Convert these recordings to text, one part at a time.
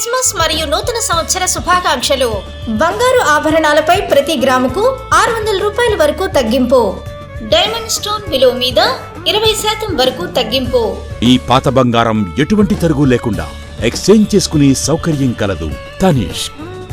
Christmas మరియు నూతన సంవత్సర శుభాకాంక్షలు. బంగారు ఆభరణాలపై ప్రతి గ్రాముకు ఆరు వందల రూపాయల వరకు తగ్గింపు. డైమండ్ స్టోన్ విలువ మీద ఇరవై శాతం వరకు తగ్గింపు. ఈ పాత బంగారం ఎటువంటి తరుగు లేకుండా ఎక్స్చేంజ్ చేసుకునే సౌకర్యం కలదు. తనిష్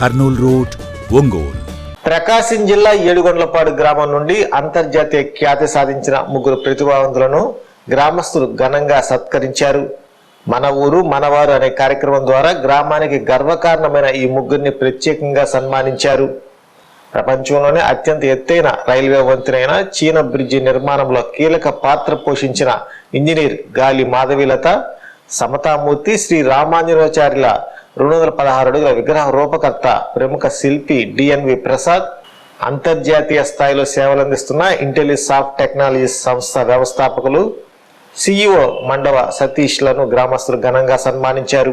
కర్నూల్ రోడ్ ఒంగోలు. ప్రకాశం జిల్లా ఏడుగొండ్లపాడు గ్రామం నుండి అంతర్జాతీయ ఖ్యాతి సాధించిన ముగ్గురు ప్రతిభావంతులను గ్రామస్తులు ఘనంగా సత్కరించారు. మన ఊరు మనవారు అనే కార్యక్రమం ద్వారా గ్రామానికి గర్వకారణమైన ఈ ముగ్గురిని ప్రత్యేకంగా సన్మానించారు. ప్రపంచంలోనే అత్యంత ఎత్తైన రైల్వే వంతెనైన చీన బ్రిడ్జి నిర్మాణంలో కీలక పాత్ర పోషించిన ఇంజనీర్ గాలి మాధవీలత సమతామూర్తి శ్రీ రామాంజనాచార్యుల రెండు వందల పదహారు అడుగుల విగ్రహ రూపకర్త ప్రముఖ శిల్పి డిఎన్వి ప్రసాద్ అంతర్జాతీయ స్థాయిలో సేవలందిస్తున్న ఇంటెలిసాఫ్ట్ టెక్నాలజీస్ సంస్థ వ్యవస్థాపకులు సిఇఓ మండవ సతీష్లను గ్రామస్తులు ఘనంగా సన్మానించారు.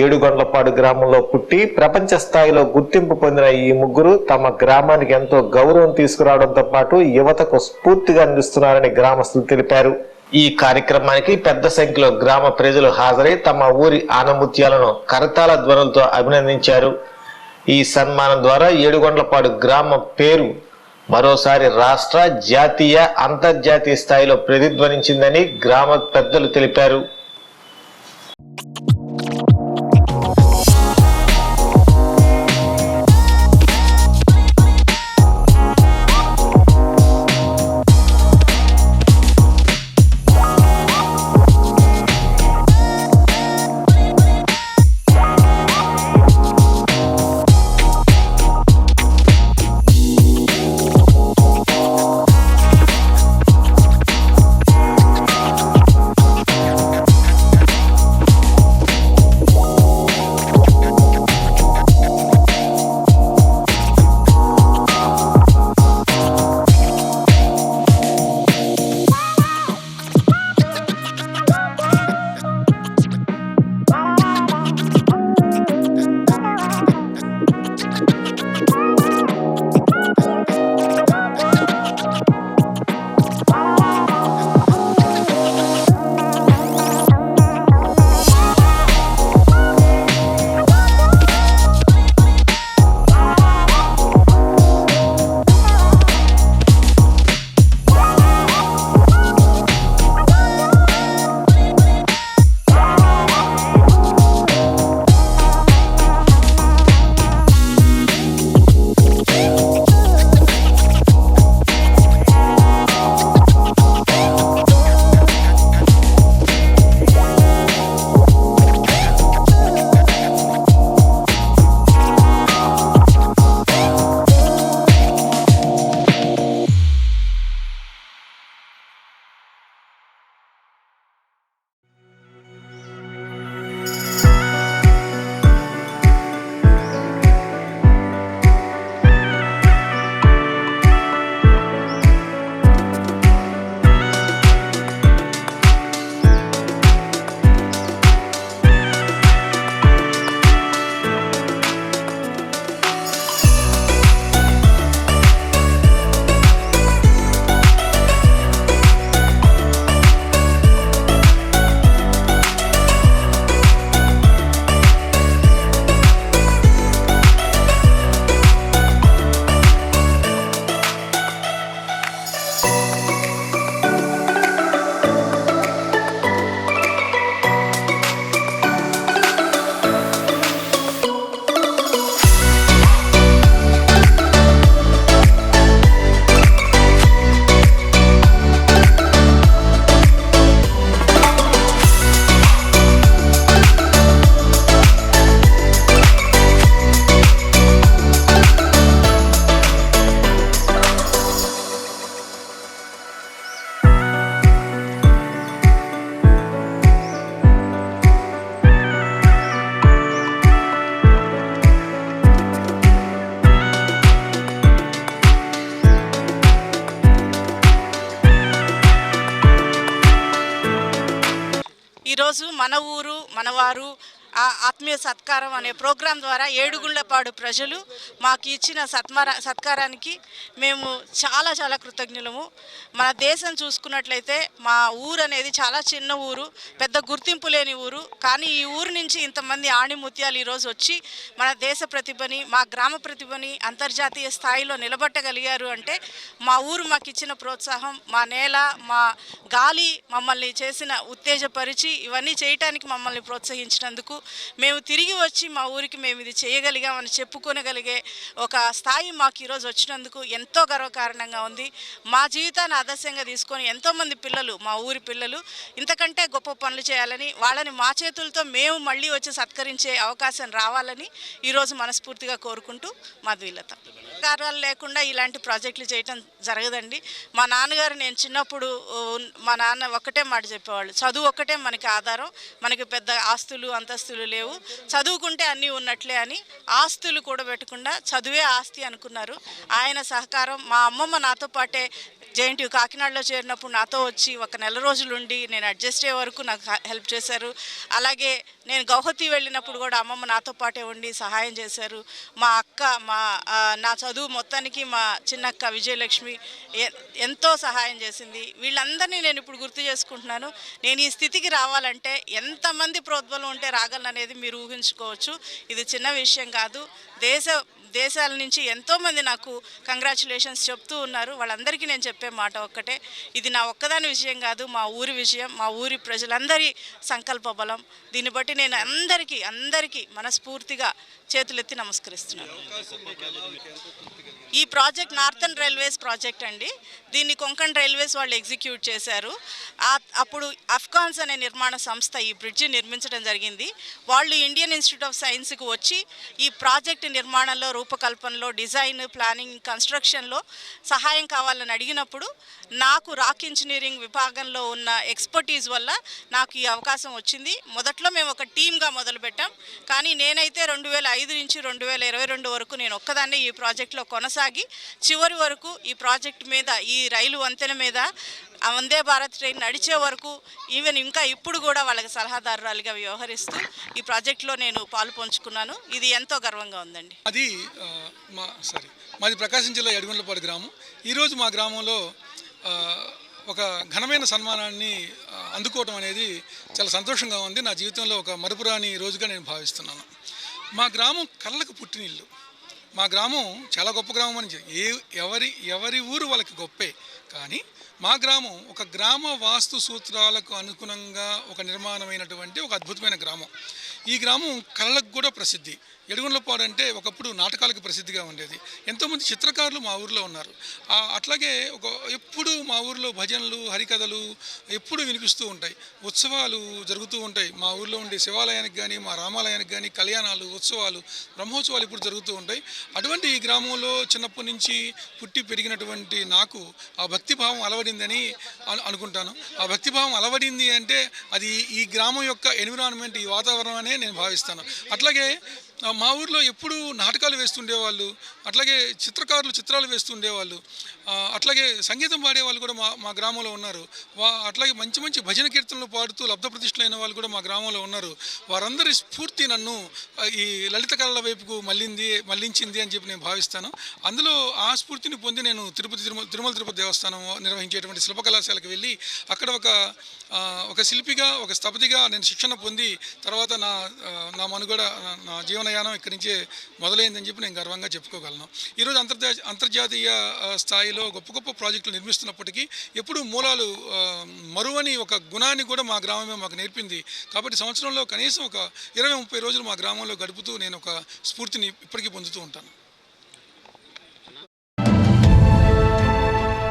ఏడుగొండ్లపాడు గ్రామంలో పుట్టి ప్రపంచ స్థాయిలో గుర్తింపు పొందిన ఈ ముగ్గురు తమ గ్రామానికి ఎంతో గౌరవం తీసుకురావడంతో పాటు యువతకు స్ఫూర్తిగా నిలుస్తున్నారని గ్రామస్తులు తెలిపారు. ఈ కార్యక్రమానికి పెద్ద సంఖ్యలో గ్రామ ప్రజలు హాజరై తమ ఊరి ఆనముత్యాలను కరతాళ ధ్వనులతో అభినందించారు. ఈ సన్మానం ద్వారా ఏడుగొండ్లపాడు గ్రామ పేరు మరోసారి రాష్ట్ర జాతీయ అంతర్జాతీయ స్థాయిలో ప్రతిధ్వనించిందని గ్రామ పెద్దలు తెలిపారు. ఈరోజు మన ఊరు మనవారు ఆత్మీయ సత్కారం అనే ప్రోగ్రాం ద్వారా ఏడుగుళ్ళపాడు ప్రజలు మాకు ఇచ్చిన సత్మర సత్కారానికి మేము చాలా చాలా కృతజ్ఞులము. మన దేశం చూసుకున్నట్లయితే మా ఊరు అనేది చాలా చిన్న ఊరు పెద్ద గుర్తింపు లేని ఊరు. కానీ ఈ ఊరు నుంచి ఇంతమంది ఆణిముత్యాలు ఈరోజు వచ్చి మన దేశ ప్రతిభని మా గ్రామ ప్రతిభని అంతర్జాతీయ స్థాయిలో నిలబట్టగలిగారు అంటే మా ఊరు మాకు ఇచ్చిన ప్రోత్సాహం మా నేల మా గాలి మమ్మల్ని చేసిన ఉత్తేజపరిచి ఇవన్నీ చేయటానికి మమ్మల్ని ప్రోత్సహించినందుకు మేము తిరిగి వచ్చి మా ఊరికి మేము ఇది చేయగలిగామని చెప్పుకోనగలిగే ఒక స్థాయి మాకు ఈరోజు వచ్చినందుకు ఎంతో గర్వకారణంగా ఉంది. మా జీవితాన్ని ఆదర్శంగా తీసుకొని ఎంతోమంది పిల్లలు మా ఊరి పిల్లలు ఇంతకంటే గొప్ప పనులు చేయాలని వాళ్ళని మా చేతులతో మేము మళ్ళీ వచ్చి సత్కరించే అవకాశం రావాలని ఈరోజు మనస్ఫూర్తిగా కోరుకుంటూ మధువిలత కారణాలు లేకుండా ఇలాంటి ప్రాజెక్టులు చేయటం జరగదండి. మా నాన్నగారు నేను చిన్నప్పుడు మా నాన్న ఒక్కటే మాట చెప్పేవాళ్ళు. చదువు ఒక్కటే మనకి ఆధారం. మనకి పెద్ద ఆస్తులు అంతస్తులు లేవు. చదువుకుంటే అన్నీ ఉన్నట్లే అని ఆస్తులు కూడా పెట్టకుండా చదువే ఆస్తి అనుకున్నారు. ఆయన సహకారం మా అమ్మమ్మ నాతో పాటే జేఎన్టీ కాకినాడలో చేరినప్పుడు నాతో వచ్చి ఒక నెల రోజులు ఉండి నేను అడ్జస్ట్ అయ్యే వరకు నాకు హె- హెల్ప్ చేశారు. అలాగే నేను గౌహతి వెళ్ళినప్పుడు కూడా అమ్మమ్మ నాతో పాటే ఉండి సహాయం చేశారు. మా అక్క మా నా చదువు మొత్తానికి మా చిన్నక్క విజయలక్ష్మి ఎ- ఎంతో సహాయం చేసింది. వీళ్ళందరినీ నేను ఇప్పుడు గుర్తు చేసుకుంటున్నాను. నేను ఈ స్థితికి రావాలంటే ఎంతమంది ప్రోద్బలం ఉంటే రాగలను అనేది మీరు ఊహించుకోవచ్చు. ఇది చిన్న విషయం కాదు. దేశ దేశాల నుంచి ఎంతోమంది నాకు కంగ్రాచులేషన్స్ చెప్తూ ఉన్నారు. వాళ్ళందరికీ నేను చెప్పే మాట ఒక్కటే. ఇది నా ఒక్కదాని విషయం కాదు మా ఊరి విషయం మా ఊరి ప్రజలందరి సంకల్ప బలం. దీన్ని బట్టి నేను అందరికీ అందరికీ మనస్ఫూర్తిగా చేతులెత్తి నమస్కరిస్తున్నాను. ఈ ప్రాజెక్ట్ నార్థన్ రైల్వేస్ ప్రాజెక్ట్ అండి. దీన్ని కొంకణ్ రైల్వేస్ వాళ్ళు ఎగ్జిక్యూట్ చేశారు. అప్పుడు అఫ్ఘాన్స్ అనే నిర్మాణ సంస్థ ఈ బ్రిడ్జి నిర్మించడం జరిగింది. వాళ్ళు ఇండియన్ ఇన్స్టిట్యూట్ ఆఫ్ సైన్స్కి వచ్చి ఈ ప్రాజెక్ట్ నిర్మాణంలో రూపకల్పనలో డిజైన్ ప్లానింగ్ కన్స్ట్రక్షన్లో సహాయం కావాలని అడిగినప్పుడు నాకు రాక్ ఇంజనీరింగ్ విభాగంలో ఉన్న ఎక్స్పర్టీస్ వల్ల నాకు ఈ అవకాశం వచ్చింది. మొదట్లో మేము ఒక టీమ్గా మొదలుపెట్టాం. కానీ నేనైతే రెండు వేల ఐదు నుంచి రెండు వేల ఇరవై రెండు వరకు నేను ఒక్కదాన్నే ఈ ప్రాజెక్ట్లో కొనసాగి చివరి వరకు ఈ ప్రాజెక్ట్ మీద ఈ రైలు వంతెన మీద ఆ వందే భారత్ ట్రైన్ నడిచే వరకు ఈవెన్ ఇంకా ఇప్పుడు కూడా వాళ్ళకి సలహాదారురాలిగా వ్యవహరిస్తూ ఈ ప్రాజెక్ట్లో నేను పాలు పంచుకున్నాను. ఇది ఎంతో గర్వంగా ఉందండి. అది మా సారీ మాది ప్రకాశం జిల్లా ఎడుగుండ్లపాడు గ్రామం. ఈరోజు మా గ్రామంలో ఒక ఘనమైన సన్మానాన్ని అందుకోవటం అనేది చాలా సంతోషంగా ఉంది. నా జీవితంలో ఒక మరుపురాని రోజుగా నేను భావిస్తున్నాను. మా గ్రామం కళ్ళకు పుట్టినిల్లు. మా గ్రామం చాలా గొప్ప గ్రామం అని ఏ ఎవరి ఎవరి ఊరు వాళ్ళకి గొప్పే. కానీ మా గ్రామం ఒక గ్రామ వాస్తు సూత్రాలకు అనుగుణంగా ఒక నిర్మాణమైనటువంటి ఒక అద్భుతమైన గ్రామం. ఈ గ్రామం కళలకు కూడా ప్రసిద్ధి. ఎడుగుండ్లపాడు అంటే ఒకప్పుడు నాటకాలకు ప్రసిద్ధిగా ఉండేది. ఎంతోమంది చిత్రకారులు మా ఊరిలో ఉన్నారు. అట్లాగే ఒక ఎప్పుడు మా ఊరిలో భజనలు హరికథలు ఎప్పుడు వినిపిస్తూ ఉంటాయి. ఉత్సవాలు జరుగుతూ ఉంటాయి. మా ఊరిలో ఉండే శివాలయానికి కానీ మా రామాలయానికి కానీ కళ్యాణాలు ఉత్సవాలు బ్రహ్మోత్సవాలు ఇప్పుడు జరుగుతూ ఉంటాయి. అటువంటి ఈ గ్రామంలో చిన్నప్పటి నుంచి పుట్టి పెరిగినటువంటి నాకు ఆ భక్తిభావం అలవడిందని అనుకుంటాను. ఆ భక్తిభావం అలవడింది అంటే అది ఈ గ్రామం యొక్క ఎన్విరాన్మెంట్ ఈ వాతావరణం అనే నేను భావిస్తాను. అట్లాగే మా ఊర్లో ఎప్పుడు నాటకాలు వేస్తుండేవాళ్ళు అట్లాగే చిత్రకారులు చిత్రాలు వేస్తుండేవాళ్ళు. అట్లాగే సంగీతం పాడేవాళ్ళు కూడా మా మా గ్రామంలో ఉన్నారు. వా అట్లాగే మంచి మంచి భజన కీర్తనలు పాడుతూ లబ్ధప్రతిష్ఠులైన వాళ్ళు కూడా మా గ్రామంలో ఉన్నారు. వారందరి స్ఫూర్తి నన్ను ఈ లలిత కళల వైపుకు మళ్ళింది మళ్ళించింది అని చెప్పి నేను భావిస్తాను. అందులో ఆ స్ఫూర్తిని పొంది నేను తిరుపతి తిరుమల తిరుమల తిరుపతి దేవస్థానం నిర్వహించేటువంటి శిల్పకళాశాలకు వెళ్ళి అక్కడ ఒక ఒక శిల్పిగా ఒక స్థపతిగా నేను శిక్షణ పొంది తర్వాత నా నా మనుగడ నా- జీవన ప్రయాణం ఇక్కడి నుంచే మొదలైందని చెప్పి నేను గర్వంగా చెప్పుకోగలను. ఈరోజు అంతర్జా అంతర్జాతీయ స్థాయిలో గొప్ప గొప్ప ప్రాజెక్టులు నిర్మిస్తున్నప్పటికీ ఎప్పుడు మూలాలు మరువని ఒక గుణాన్ని కూడా మా గ్రామమే మాకు నేర్పింది. కాబట్టి సంవత్సరంలో కనీసం ఒక ఇరవై ముప్పై రోజులు మా గ్రామంలో గడుపుతూ నేను ఒక స్ఫూర్తిని ఇప్పటికీ పొందుతూ ఉంటాను.